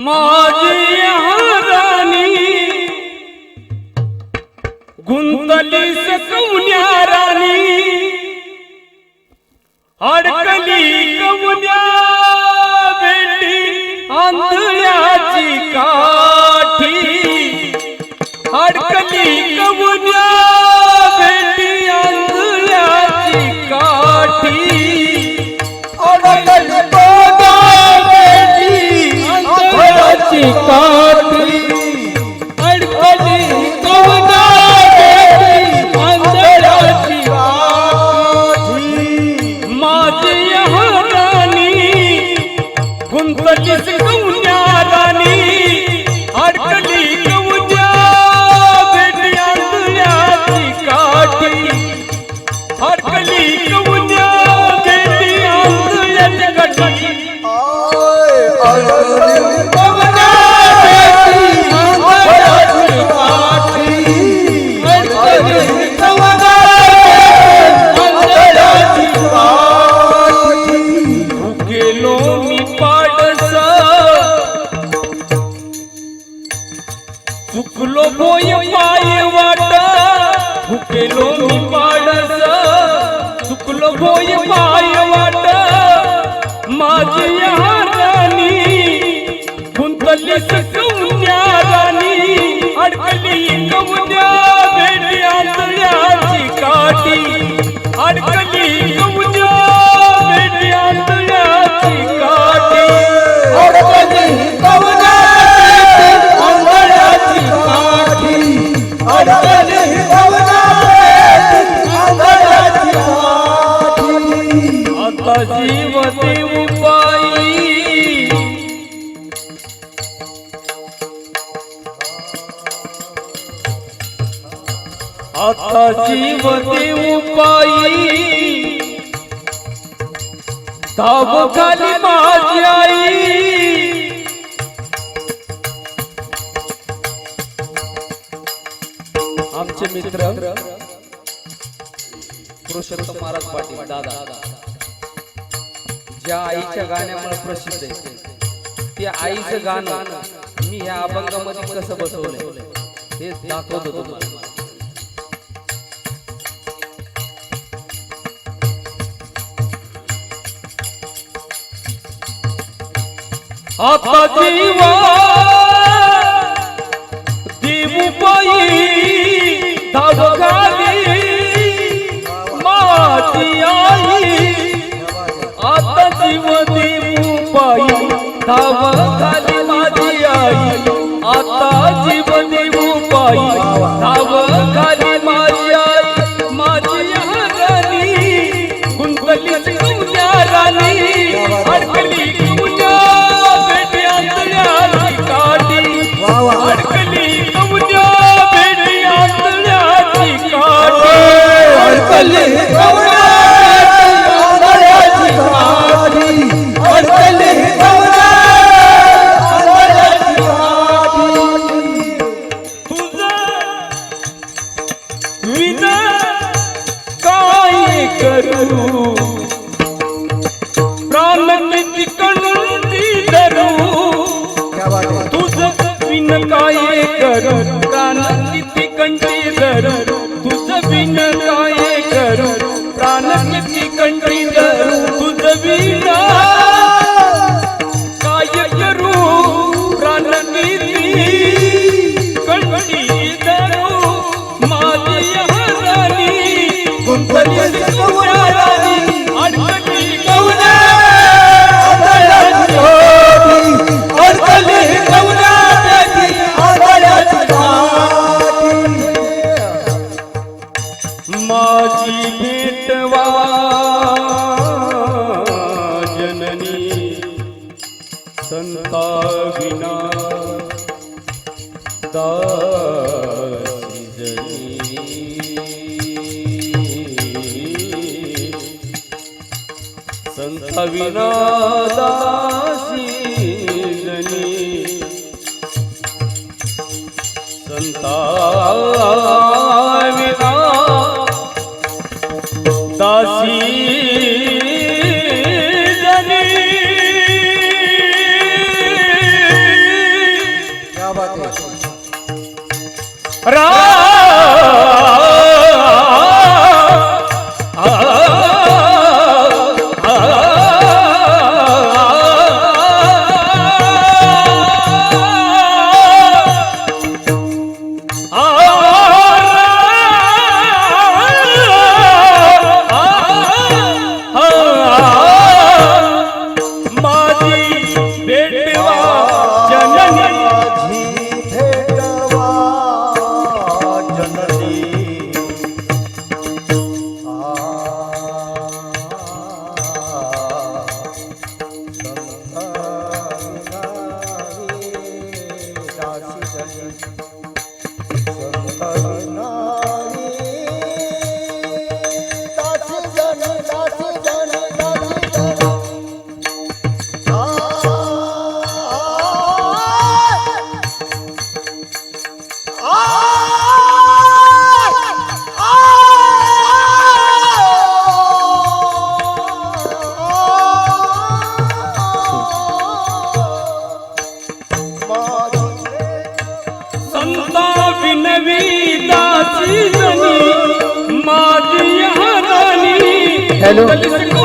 माझी राणी गुंतली सकवण्या राणी अडकली कवण्या भेटी आंधळ्याची काठी अडकली कवण्या चुकलो बोय पाय वाट भुकेलो मी पाडस चुकलो बोय पाय वाट माझी आता जीव देऊ आता जीव देऊ पायी धाव खाली माझी आई। आमचे मित्र पुरुषोत्तम महाराज पाटील दादा। ज्या आईच्या गाण्यामुळे प्रसिद्ध आहे. त्या आईचं गाणं मी ह्या अभंगामध्ये कसं बसवलंय? हे दाखवत होतो तुम्हाला. आता जीवा देऊ पायी धाव खाली माझी आई आता उपाई धाव खाली माझी आई. आता जीवनी उपाई धाव विन काय करू? प्राण धरू? बात है? तुझं विन काय करू? સંતા વિના સંત વિના સંતા राम हॅलो.